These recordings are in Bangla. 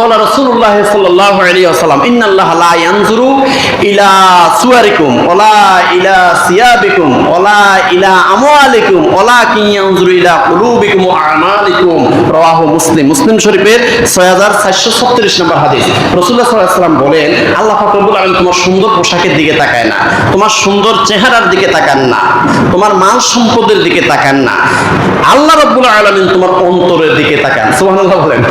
قال رسول الله صلى الله عليه وسلم إن الله لا ينظر إلى صوركم ولا إلى ثيابكم ولا إلى أموالكم ولكن ينظر إلى মুসলিম। মুসলিম শরীফের ছয় হাজার ছত্রিশ নম্বর হাদিস। বলেন, আল্লাহ ফাকরুল আলম তোমার সুন্দর পোশাকের দিকে তাকায় না, তোমার সুন্দর চেহারার দিকে তাকান না, তোমার সম্পদের দিকে তাকান না। আল্লাহ রব্বুল আলমিন তোমার অন্তরের দিকে তাকান। বলেন।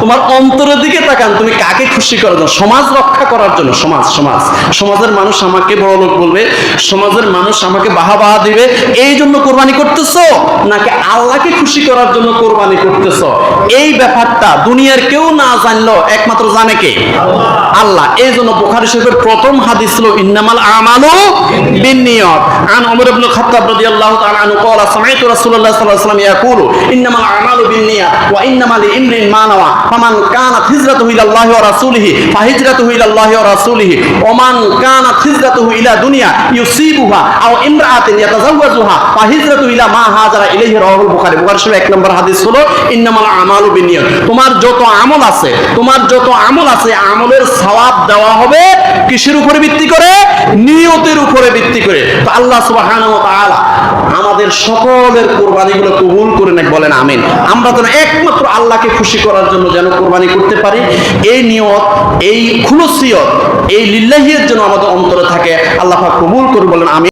তোমার অন্তরের দিকে তাকান, তুমি কাকে খুশি করার জন্য? সমাজ রক্ষা করার জন্য, সমাজ সমাজ। সমাজের মানুষ আমাকে বড় লোক বলবে, সমাজের মানুষ আমাকে বাহা বাহা দিবে এই জন্য কোরবানি করতেছো? নাকি আল্লাহকে খুশি করার জন্য কোরবানি করতে করেছ এই ব্যাপারটা দুনিয়ার কেউ না জানলো একমাত্র জানে কে? আল্লাহ। এই জন্য বোখারি শরীফের প্রথম হাদিস ছিল ইন্নামাল আমালু বিনিয়ত। আন ওমর ইবনে খাত্তাব রাদিয়াল্লাহু তাআলা আনহু ক্বালা সামি'তু রাসূলুল্লাহ সাল্লাল্লাহু আলাইহি ওয়াসাল্লাম ইয়াকুলু, ইন্নামাল আমালু বিনিয়ত ওয়া ইন্নামাল ইমরিন মা নাওয়া। ফামান কানাত হিজরাতুহু ইলা আল্লাহি ওয়া রাসূলিহি, ফাহিজরাতুহু ইলাল্লাহি ওয়া রাসূলিহি। ওয়া মান কানাত হিজরাতুহু ইলা দুনিয়া, ইউসিবুহা আও ইমরাআতিন ইয়াতাজাওয়াজুহা ফাহিজরাতুহু ইলা মা হাজারা ইলাইহি রাওয়াহুল বুখারী। বুখারী শরীফের এক নম্বর হাদিস হলো ইন্নামাল আমালু তোমার যত আমল আছে, তোমার যত আমল আছে আমলের দেওয়া হবে কিসের উপরে ভিত্তি করে? নিয়তের উপরে ভিত্তি করে। তো আল্লাহ আমাদের সকলের কবুল করে বলেন, আমিন। আমরা যেন একমাত্র আল্লাহকে খুশি করার জন্য যেন কোরবানি করতে পারি। এই নিয়ত, এই খুলসিয়ত, এই আমাদের অন্তরে থাকে, আল্লাহ কবুল করে বলেন, আমিন।